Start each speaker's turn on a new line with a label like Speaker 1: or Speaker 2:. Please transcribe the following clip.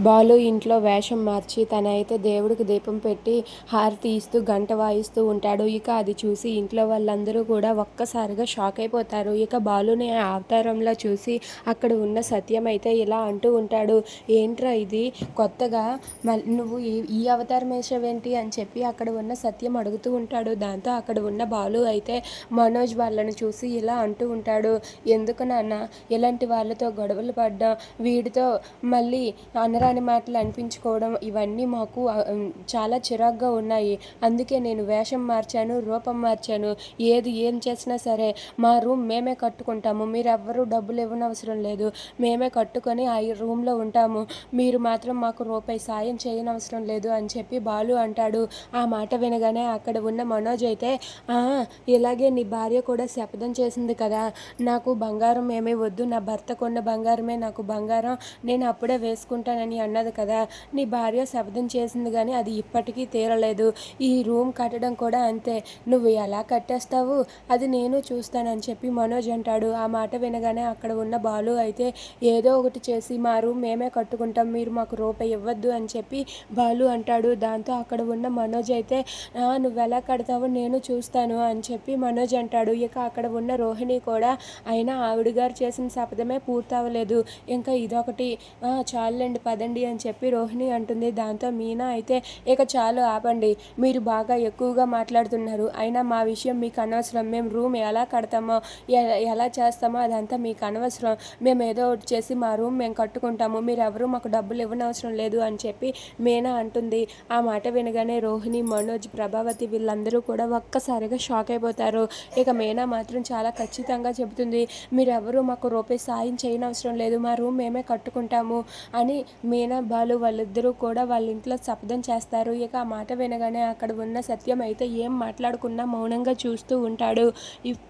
Speaker 1: బాలు ఇంట్లో వేషం మార్చి తనైతే దేవుడికి దీపం పెట్టి హారతి ఇస్తూ గంట వాయిస్తూ ఉంటాడు. ఇక అది చూసి ఇంట్లో వాళ్ళందరూ కూడా ఒక్కసారిగా షాక్ అయిపోతారు. ఇక బాలుని అవతారంలో చూసి అక్కడ ఉన్న సత్యం అయితే ఇలా అంటూ ఉంటాడు. ఏంట్రా ఇది? కొత్తగా మళ్ళీ నువ్వు ఈ అవతారం వేసావేంటి? అని చెప్పి అక్కడ ఉన్న సత్యం అడుగుతూ ఉంటాడు. దాంతో అక్కడ ఉన్న బాలు అయితే మనోజ్ వాళ్ళను చూసి ఇలా అంటూ ఉంటాడు. ఎందుకు నాన్న? ఇలాంటి వాళ్ళతో గొడవలు పడ్డా వీడితో మళ్ళీ అనరా అనరాని మాటలు అనిపించుకోవడం ఇవన్నీ మాకు చాలా చిరాగ్గా ఉన్నాయి. అందుకే నేను వేషం మార్చాను రూపం మార్చాను. ఏది ఏం చేసినా సరే మా రూమ్ మేమే కట్టుకుంటాము. మీరు ఎవ్వరూ డబ్బులు ఇవ్వనవసరం లేదు. మేమే కట్టుకొని ఆ రూమ్లో ఉంటాము. మీరు మాత్రం మాకు రూపాయి సాయం చేయనవసరం లేదు అని చెప్పి బాలు అంటాడు. ఆ మాట వినగానే అక్కడ ఉన్న మనోజ్ అయితే ఇలాగే నీ భార్య కూడా శపథం చేసింది కదా. నాకు బంగారం ఏమీ వద్దు. నా భర్త కొన్న బంగారమే నాకు బంగారం. నేను అప్పుడే వేసుకుంటానని అన్నది కదా. నీ భార్య శబ్దం చేసింది కానీ అది ఇప్పటికీ తీరలేదు. ఈ రూమ్ కట్టడం కూడా అంతే. నువ్వు ఎలా కట్టేస్తావు? అది నేను చూస్తానని చెప్పి మనోజ్ అంటాడు. ఆ మాట వినగానే అక్కడ ఉన్న బాలు అయితే ఏదో ఒకటి చేసి మా రూమ్ మేమే కట్టుకుంటాం. మీరు మాకు రూపాయి ఇవ్వద్దు అని చెప్పి బాలు అంటాడు. దాంతో అక్కడ ఉన్న మనోజ్ అయితే నువ్వు ఎలా కడతావో నేను చూస్తాను అని చెప్పి మనోజ్ అంటాడు. ఇక అక్కడ ఉన్న రోహిణి కూడా అయినా ఆవిడ గారు చేసిన శపథమే పూర్తవలేదు. ఇంకా ఇదొకటి. చాలండి పద. పదండి అని చెప్పి రోహిణి అంటుంది. దాంతో మీనా అయితే ఇక చాలు ఆపండి. మీరు బాగా ఎక్కువగా మాట్లాడుతున్నారు. అయినా మా విషయం మీకు అనవసరం. మేము రూమ్ ఎలా కడతామో ఎలా చేస్తామో అదంతా మీకు అనవసరం. మేము ఏదో ఒకటి చేసి మా రూమ్ మేము కట్టుకుంటాము. మీరు ఎవరు మాకు డబ్బులు ఇవ్వనవసరం లేదు అని చెప్పి మీనా అంటుంది. ఆ మాట వినగానే రోహిణి మనోజ్ ప్రభావతి వీళ్ళందరూ కూడా ఒక్కసారిగా షాక్ అయిపోతారు. ఇక మీనా మాత్రం చాలా ఖచ్చితంగా చెబుతుంది మీరెవరూ మాకు రూపాయి సాయం చేయనవసరం లేదు. మా రూమ్ మేమే కట్టుకుంటాము అని మీనా బాలు వాళ్ళిద్దరూ కూడా వాళ్ళ ఇంట్లో శపథం చేస్తారు. ఇక ఆ మాట వినగానే అక్కడ ఉన్న సత్యం అయితే ఏం మాట్లాడకుండా మౌనంగా చూస్తూ ఉంటాడు. ఇప్-